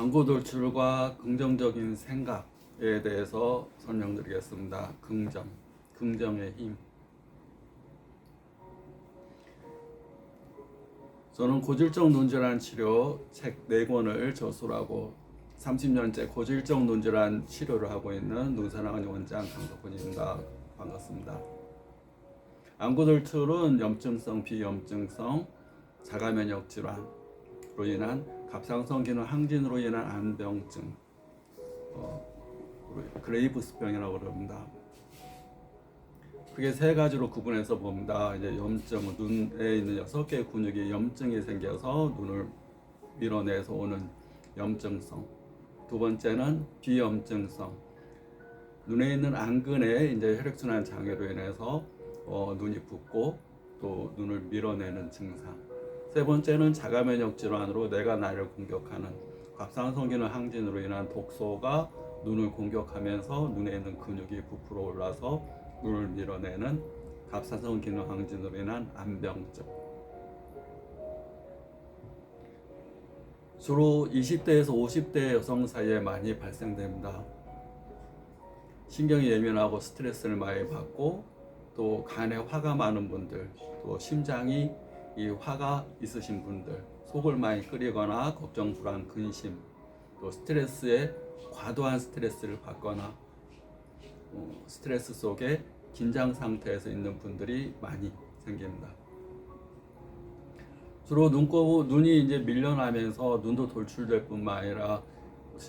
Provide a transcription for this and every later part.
광고 돌출과 긍정적인 생각에 대해서 설명드리겠습니다. 긍정, 긍정의 힘. 저는 고질적 눈질환 치료 책 4권을 저술하고 30년째 고질적 눈질환 치료를 하고 있는 눈사랑은 원장 강덕훈입니다. 반갑습니다. 안구돌출은 염증성, 비염증성, 자가면역 질환으로 인한 갑상선 기능 항진으로 인한 안병증, 어, 그레이브스병이라고 그럽니다. 크게 세 가지로 구분해서 봅니다. 이제 염증, 눈에 있는 여섯 개의 근육이 염증이 생겨서 눈을 밀어내서 오는 염증성. 두 번째는 비염증성. 눈에 있는 안근에 이제 혈액순환 장애로 인해서 어, 눈이 붓고 또 눈을 밀어내는 증상. 세 번째는 자가 면역 질환으로 내가 나를 공격하는 갑상선 기능 항진으로 인한 독소가 눈을 공격하면서 눈에 있는 근육이 부풀어 올라서 눈을 밀어내는 갑상선 기능 항진으로 인한 안병증. 주로 20대에서 50대 여성 사이에 많이 발생됩니다. 신경이 예민하고 스트레스를 많이 받고 또 간에 화가 많은 분들, 또 심장이 이 화가 있으신 분들, 속을 많이 끓이거나 걱정, 불안, 근심, 또 스트레스에 과도한 스트레스를 받거나 어, 스트레스 속에 긴장 상태에서 있는 분들이 많이 생깁니다. 주로 눈꺼 눈이 이제 밀려나면서 눈도 돌출될 뿐만 아니라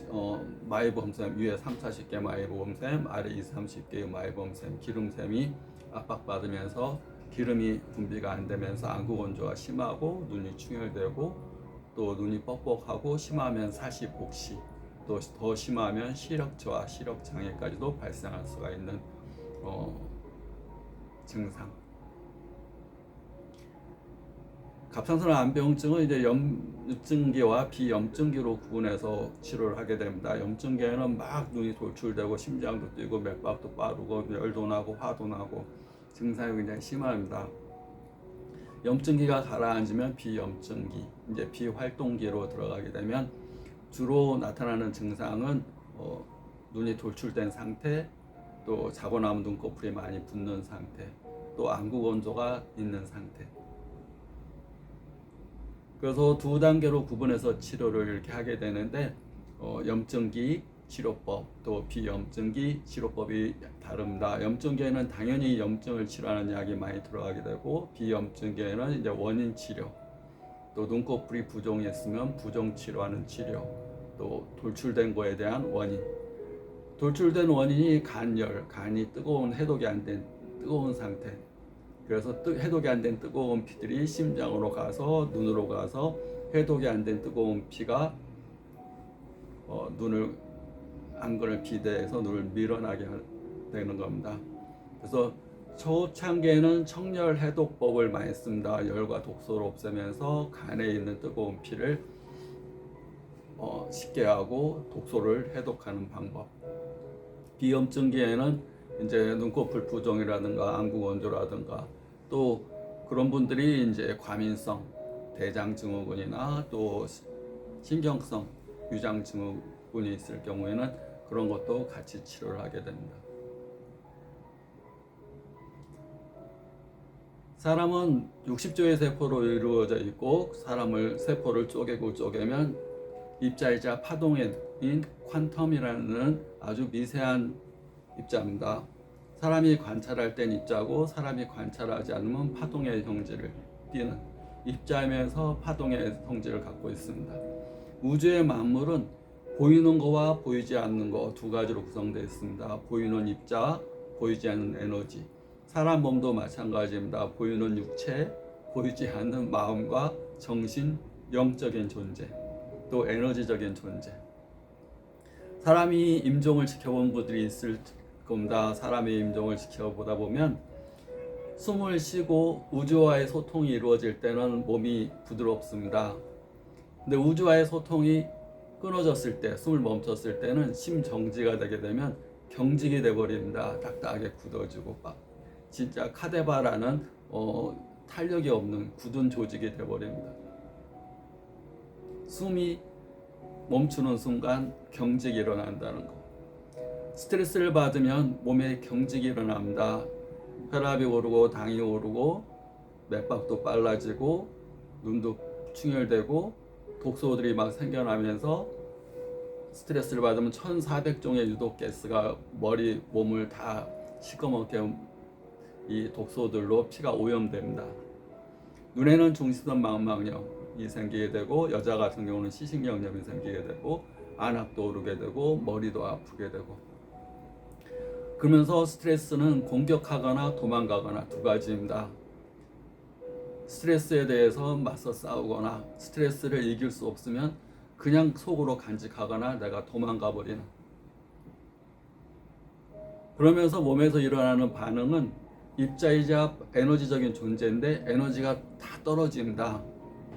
어, 마이범샘 위에 3, 40개 마이범샘 아래 2, 30개의 마이범샘 기름샘이 압박받으면서 기름이 분비가 안 되면서 안구 건조가 심하고 눈이 충혈되고 또 눈이 뻑뻑하고 심하면 사시 복시 또 더 심하면 시력 저하 시력 장애까지도 발생할 수가 있는 어, 증상. 갑상선 안병증은 이제 염증기와 비염증기로 구분해서 치료를 하게 됩니다. 염증기에는 막 눈이 돌출되고 심장도 뛰고 맥박도 빠르고 열도 나고 화도 나고 증상이 굉장히 심합니다. 염증기가 가라앉으면 비염증기, 이제 비활동기로 들어가게 되면 주로 나타나는 증상은 어, 눈이 돌출된 상태, 또 자고 나면 눈꺼풀이 많이 붓는 상태, 또 안구 건조가 있는 상태. 그래서 두 단계로 구분해서 치료를 이렇게 하게 되는데 어, 염증기 치료법 또 비염증기 치료법이 다릅니다. 염증기에는 당연히 염증을 치료하는 약이 많이 들어가게 되고 비염증기에는 이제 원인 치료 또 눈꺼풀이 부종했으면 부종 치료하는 치료 또 돌출된 거에 대한 원인 돌출된 원인이 간열 간이 뜨거운 해독이 안 된 뜨거운 상태 그래서 뜨, 해독이 안 된 뜨거운 피들이 심장으로 가서 눈으로 가서 해독이 안 된 뜨거운 피가 어, 눈을 안근을 비대해서 눈을 밀어나게 되는 겁니다. 그래서 초창기에는 청열 해독법을 많이 씁니다. 열과 독소를 없애면서 간에 있는 뜨거운 피를 어, 식게 하고 독소를 해독하는 방법. 비염증기에는 이제 눈꺼풀 부종이라든가 안구 건조라든가 또 그런 분들이 이제 과민성 대장 증후군이나 또 신경성 유장 증후군이 있을 경우에는 그런 것도 같이 치료를 하게 됩니다. 사람은 60조의 세포로 이루어져 있고 사람을 세포를 쪼개고 쪼개면 입자이자 파동인 퀀텀이라는 아주 미세한 입자입니다. 사람이 관찰할 땐 입자고 사람이 관찰하지 않으면 파동의 형질을 띠는 입자면서 파동의 성질을 갖고 있습니다. 우주의 만물은 보이는 거와 보이지 않는 거 두 가지로 구성되어 있습니다. 보이는 입자, 보이지 않는 에너지. 사람 몸도 마찬가지입니다. 보이는 육체, 보이지 않는 마음과 정신, 영적인 존재, 또 에너지적인 존재. 사람이 임종을 지켜본 분들이 있을 겁니다. 사람의 임종을 지켜보다 보면 숨을 쉬고 우주와의 소통이 이루어질 때는 몸이 부드럽습니다. 근데 우주와의 소통이 끊어졌을 때, 숨을 멈췄을 때는 심정지가 되게 되면 경직이 돼버립니다. 딱딱하게 굳어지고 막 진짜 카데바라는 어, 탄력이 없는 굳은 조직이 돼버립니다. 숨이 멈추는 순간 경직이 일어난다는 거. 스트레스를 받으면 몸에 경직이 일어납니다. 혈압이 오르고 당이 오르고 맥박도 빨라지고 눈도 충혈되고 독소들이 막 생겨나면서 스트레스를 받으면 1400종의 유독 가스가 머리 몸을 다 시커멓게 이 독소들로 피가 오염됩니다. 눈에는 중시성 망막염이 생기게 되고 여자 같은 경우는 시신경염이 생기게 되고 안압도 오르게 되고 머리도 아프게 되고 그러면서 스트레스는 공격하거나 도망가거나 두 가지입니다. 스트레스에 대해서 맞서 싸우거나 스트레스를 이길 수 없으면 그냥 속으로 간직하거나 내가 도망가 버리는 그러면서 몸에서 일어나는 반응은 입자이자 에너지적인 존재인데 에너지가 다 떨어진다.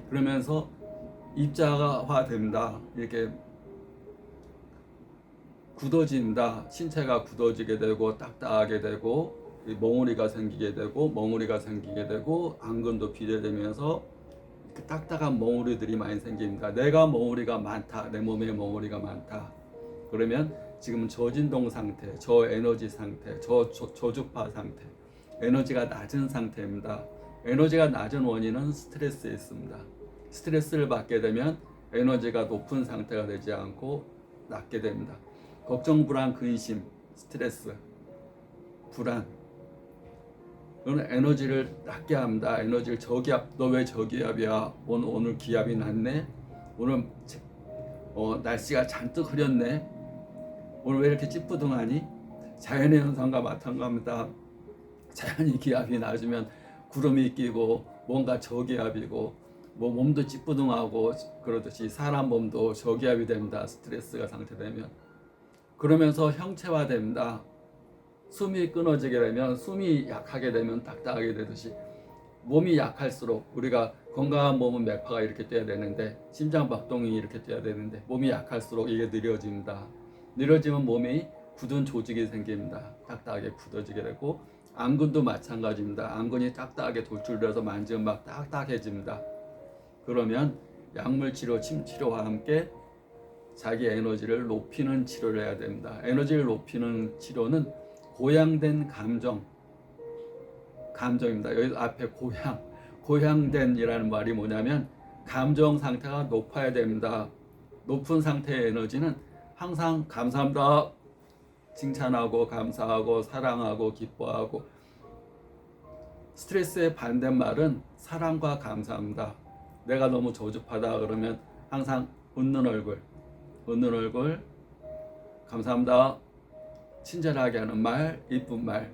그러면서 입자화 됩니다. 이렇게 굳어진다. 신체가 굳어지게 되고 딱딱하게 되고 이 멍울이가 생기게 되고 멍울이가 생기게 되고 안근도 비대되면서 그 딱딱한 멍울이들이 많이 생깁니다. 내가 멍울이가 많다. 내 몸에 멍울이가 많다. 그러면 지금 저진동 상태, 저 에너지 상태, 저, 저 저주파 상태, 에너지가 낮은 상태입니다. 에너지가 낮은 원인은 스트레스에 있습니다. 스트레스를 받게 되면 에너지가 높은 상태가 되지 않고 낮게 됩니다. 걱정, 불안, 근심, 스트레스, 불안. 이는 에너지를 낮게 합니다. 에너지를 저기압. 너 왜 저기압이야? 오늘 오늘 기압이 낮네. 오늘 어, 날씨가 잔뜩 흐렸네. 오늘 왜 이렇게 찌뿌둥하니? 자연의 현상과 마찬가지입니다. 자연이 기압이 낮으면 구름이 끼고 뭔가 저기압이고 뭐 몸도 찌뿌둥하고 그러듯이 사람 몸도 저기압이 됩니다. 스트레스가 상태되면 그러면서 형체화됩니다. 숨이 끊어지게 되면 숨이 약하게 되면 딱딱하게 되듯이 몸이 약할수록 우리가 건강한 몸은 매파가 이렇게 뛰어야 되는데 심장 박동이 이렇게 뛰어야 되는데 몸이 약할수록 이게 느려집니다. 느려지면 몸이 굳은 조직이 생깁니다. 딱딱하게 굳어지게 되고 안근도 마찬가지입니다. 안근이 딱딱하게 돌출돼서 만지면 막 딱딱해집니다. 그러면 약물 치료, 침 치료와 함께 자기 에너지를 높이는 치료를 해야 됩니다. 에너지를 높이는 치료는 고양된 감정, 감정입니다. 여기 앞에 고양, 고양된이라는 말이 뭐냐면 감정 상태가 높아야 됩니다. 높은 상태의 에너지는 항상 감사합니다. 칭찬하고 감사하고 사랑하고 기뻐하고 스트레스의 반대말은 사랑과 감사합니다. 내가 너무 저주파다 그러면 항상 웃는 얼굴, 웃는 얼굴, 감사합니다. 친절하게 하는 말, 이쁜 말.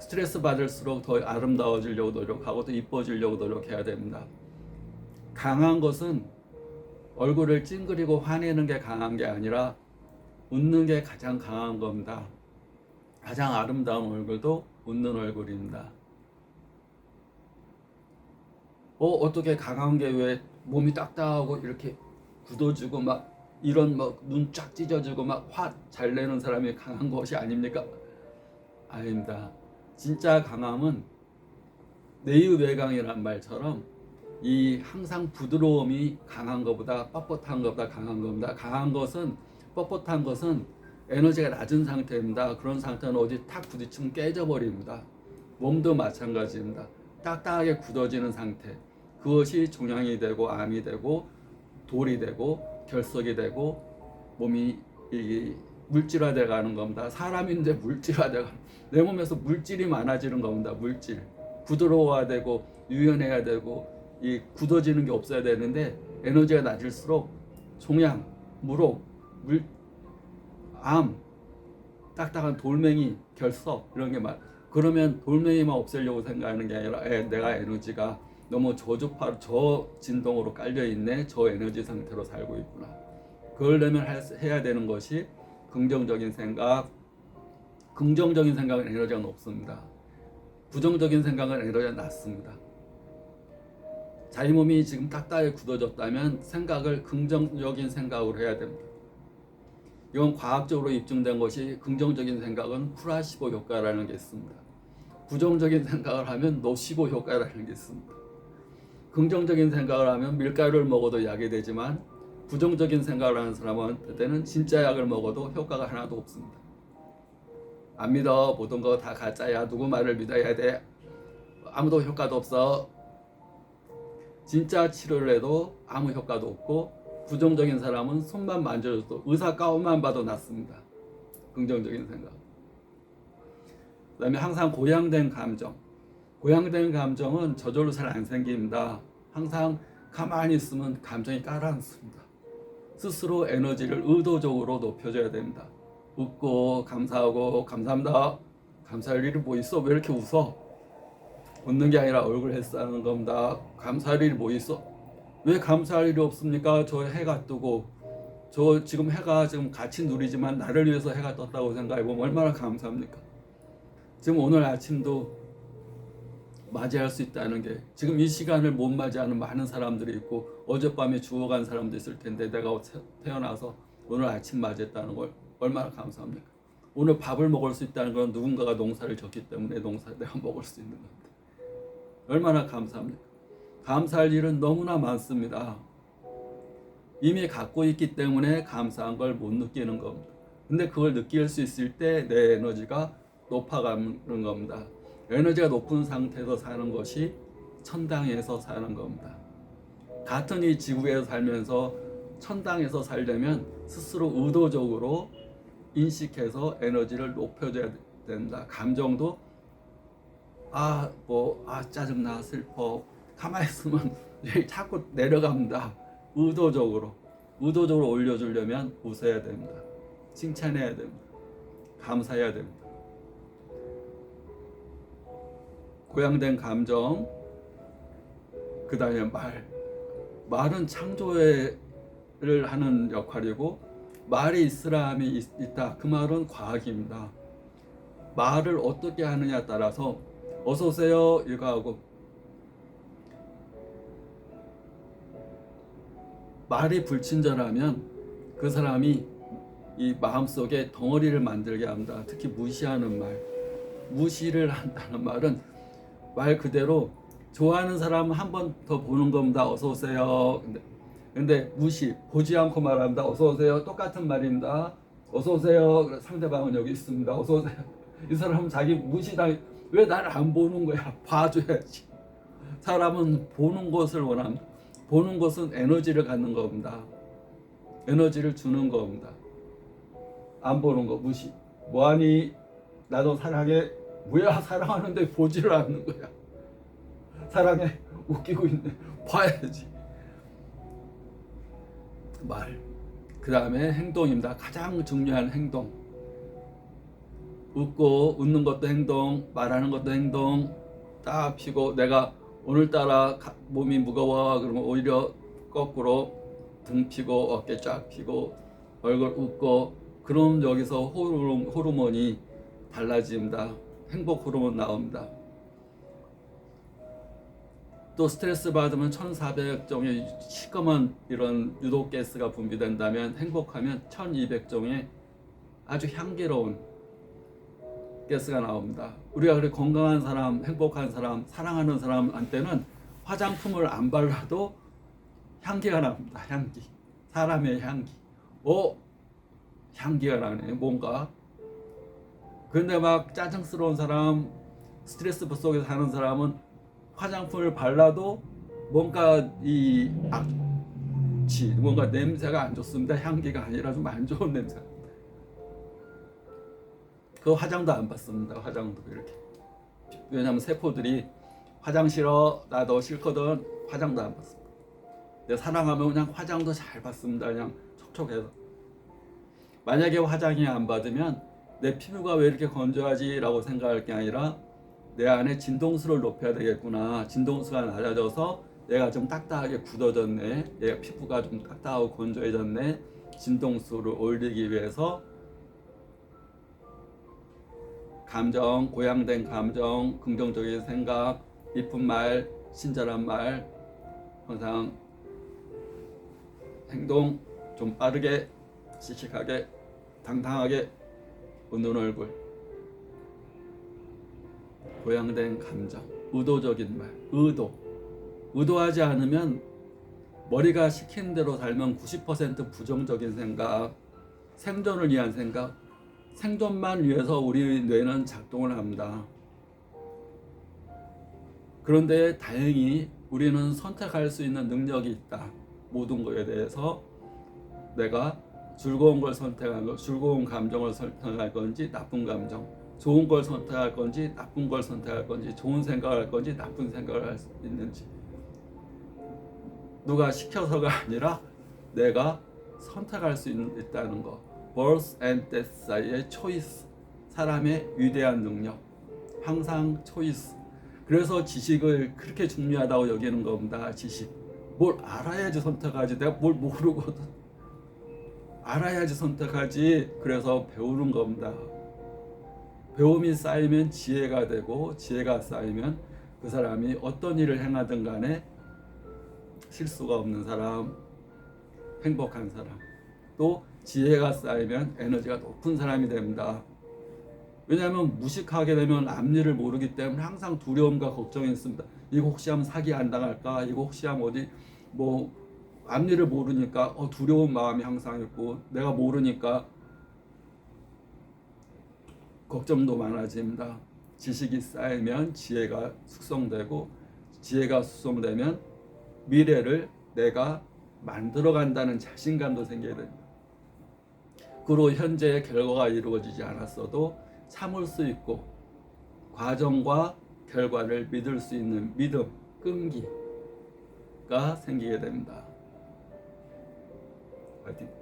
스트레스 받을수록 더 아름다워지려고 노력하고 또 이뻐지려고 노력해야 됩니다. 강한 것은 얼굴을 찡그리고 화내는 게 강한 게 아니라 웃는 게 가장 강한 겁니다. 가장 아름다운 얼굴도 웃는 얼굴입니다. 어 어떻게 강한 게 왜 몸이 딱딱하고 이렇게 굳어지고 막 이런 막 눈 쫙 찢어지고 막 화 잘 내는 사람이 강한 것이 아닙니까? 아닙니다. 진짜 강함은 내유외강이란 말처럼 이 항상 부드러움이 강한 것보다 뻣뻣한 것보다 강한 겁니다. 강한 것은 뻣뻣한 것은 에너지가 낮은 상태입니다. 그런 상태는 어디 탁 부딪히면 깨져버립니다. 몸도 마찬가지입니다. 딱딱하게 굳어지는 상태. 그것이 종양이 되고 암이 되고 돌이 되고 결석이 되고 몸이 이 물질화돼 가는 겁니다. 사람인데 물질화돼 내 몸에서 물질이 많아지는 겁니다. 물질. 부드러워야 되고 유연해야 되고 이 굳어지는 게 없어야 되는데 에너지가 낮을수록 종양, 무록, 물, 암, 딱딱한 돌멩이, 결석 이런 게막 그러면 돌멩이만 없애려고 생각하는 게 아니라 에, 내가 에너지가 너무 저주파 저진동으로 깔려 있네. 저 에너지 상태로 살고 있구나. 그러려면 해야 되는 것이 긍정적인 생각. 긍정적인 생각은 에너지가 높습니다. 부정적인 생각은 에너지가 낮습니다. 자기 몸이 지금 딱딱하게 굳어졌다면 생각을 긍정적인 생각으로 해야 됩니다. 이건 과학적으로 입증된 것이 긍정적인 생각은 플라시보 효과라는 게 있습니다. 부정적인 생각을 하면 노시보 효과라는 게 있습니다 긍정적인 생각을 하면 밀가루를 먹어도 약이 되지만 부정적인 생각을 하는 사람한테는 진짜 약을 먹어도 효과가 하나도 없습니다. 안 믿어 모든 거 다 가짜야 누구 말을 믿어야 돼 아무도 효과도 없어 진짜 치료를 해도 아무 효과도 없고 부정적인 사람은 손만 만져줘도 의사 가운만 봐도 낫습니다. 긍정적인 생각. 그 다음에 항상 고양된 감정. 고양된 감정은 저절로 잘 안 생깁니다. 항상 가만히 있으면 감정이 가라앉습니다. 스스로 에너지를 의도적으로 높여줘야 됩니다. 웃고 감사하고 감사합니다. 감사할 일이 뭐 있어? 왜 이렇게 웃어? 웃는 게 아니라 얼굴 햇사는 겁니다. 감사할 일이 뭐 있어? 왜 감사할 일이 없습니까? 저 해가 뜨고 저 지금 해가 지금 같이 누리지만 나를 위해서 해가 떴다고 생각해 보면 얼마나 감사합니까? 지금 오늘 아침도 맞이할 수 있다는 게 지금 이 시간을 못 맞이하는 많은 사람들이 있고 어젯밤에 죽어간 사람도 있을 텐데 내가 태어나서 오늘 아침 맞이했다는 걸 얼마나 감사합니까? 오늘 밥을 먹을 수 있다는 건 누군가가 농사를 졌기 때문에 농사 내가 먹을 수 있는 겁니다. 얼마나 감사합니까? 감사할 일은 너무나 많습니다. 이미 갖고 있기 때문에 감사한 걸 못 느끼는 겁니다. 근데 그걸 느낄 수 있을 때 내 에너지가 높아가는 겁니다. 에너지가 높은 상태에서 사는 것이 천당에서 사는 겁니다. 같은 이 지구에서 살면서 천당에서 살려면 스스로 의도적으로 인식해서 에너지를 높여줘야 된다. 감정도 아, 뭐, 아, 짜증나, 슬퍼. 가만히 있으면 자꾸 내려갑니다. 의도적으로. 의도적으로 올려주려면 웃어야 됩니다. 칭찬해야 됩니다. 감사해야 됩니다. 고양된 감정, 그 다음에 말. 말은 창조를 하는 역할이고, 말이 있으라함이 있, 다그 말은 과학입니다. 말을 어떻게 하느냐에 따라서 어서 오세요 이거 하고 말이 불친절하면 그 사람이 이 마음속에 덩어리를 만들게 합니다. 특히 무시하는 말. 무시를 한다는 말은 말 그대로 좋아하는 사람 한 번 더 보는 겁니다. 어서 오세요. 근데, 근데 무시 보지 않고 말합니다. 어서 오세요. 똑같은 말입니다. 어서 오세요. 상대방은 여기 있습니다. 어서 오세요. 이 사람은 자기 무시당 왜 나를 안 보는 거야? 봐줘야지. 사람은 보는 것을 원합니다. 보는 것은 에너지를 갖는 겁니다. 에너지를 주는 겁니다. 안 보는 거 무시. 뭐하니? 나도 사랑해. 뭐야 사랑하는데 보지를 않는 거야. 사랑해. 웃기고 있네. 봐야지. 말. 그 다음에 행동입니다. 가장 중요한 행동. 웃고 웃는 것도 행동, 말하는 것도 행동. 딱 피고 내가 오늘따라 몸이 무거워 그러면 오히려 거꾸로 등 피고 어깨 쫙 피고 얼굴 웃고 그럼 여기서 호르몬, 호르몬이 달라집니다. 행복 호르몬 나옵니다. 또 스트레스 받으면 1400종의 시꺼먼 이런 유독 가스가 분비된다면 행복하면 1200종의 아주 향기로운 가스가 나옵니다. 우리가 그렇게 건강한 사람, 행복한 사람, 사랑하는 사람한테는 화장품을 안 발라도 향기가 납니다. 향기. 사람의 향기. 오, 향기가 나네. 뭔가. 근데 막 짜증스러운 사람, 스트레스 속에 사는 사람은 화장품을 발라도 뭔가 이 악취, 뭔가 냄새가 안 좋습니다. 향기가 아니라 좀 안 좋은 냄새. 그 화장도 안 받습니다. 화장도 이렇게. 왜냐하면 세포들이 화장 싫어 나 너 싫거든 화장도 안 받습니다. 내 사랑하면 그냥 화장도 잘 받습니다. 그냥 촉촉해서. 만약에 화장이 안 받으면 내 피부가 왜 이렇게 건조하지라고 생각할 게 아니라 내 안에 진동수를 높여야 되겠구나. 진동수가 낮아져서 얘가 좀 딱딱하게 굳어졌네. 얘가 피부가 좀 딱딱하고 건조해졌네. 진동수를 올리기 위해서 감정, 고양된 감정, 긍정적인 생각, 이쁜 말, 친절한 말, 항상 행동 좀 빠르게, 씩씩하게, 당당하게 웃는 얼굴, 고양된 감정, 의도적인 말, 의도. 의도하지 않으면 머리가 시킨 대로 살면 90% 부정적인 생각, 생존을 위한 생각, 생존만 위해서 우리 뇌는 작동을 합니다. 그런데 다행히 우리는 선택할 수 있는 능력이 있다. 모든 것에 대해서 내가 즐거운 걸 선택할 거, 즐거운 감정을 선택할 건지 나쁜 감정, 좋은 걸 선택할 건지 나쁜 걸 선택할 건지 좋은 생각을 할 건지 나쁜 생각을 할 수 있는지 누가 시켜서가 아니라 내가 선택할 수 있, 있다는 거. birth and death 사이의 초이스. 사람의 위대한 능력. 항상 초이스. 그래서 지식을 그렇게 중요하다고 여기는 겁니다. 지식. 뭘 알아야지 선택하지. 내가 뭘 모르거든. 알아야지 선택하지. 그래서 배우는 겁니다. 배움이 쌓이면 지혜가 되고 지혜가 쌓이면 그 사람이 어떤 일을 행하든 간에 실수가 없는 사람, 행복한 사람, 또 지혜가 쌓이면 에너지가 높은 사람이 됩니다. 왜냐하면 무식하게 되면 앞일을 모르기 때문에 항상 두려움과 걱정이 있습니다. 이거 혹시 하면 사기 안 당할까? 이거 혹시 하면 어디 뭐 앞일을 모르니까 어, 두려운 마음이 항상 있고 내가 모르니까 걱정도 많아집니다. 지식이 쌓이면 지혜가 숙성되고 지혜가 숙성되면 미래를 내가 만들어 간다는 자신감도 생겨야 됩니다. 그로 현재의 결과가 이루어지지 않았어도 참을 수 있고 과정과 결과를 믿을 수 있는 믿음, 끈기가 생기게 됩니다. 파이팅!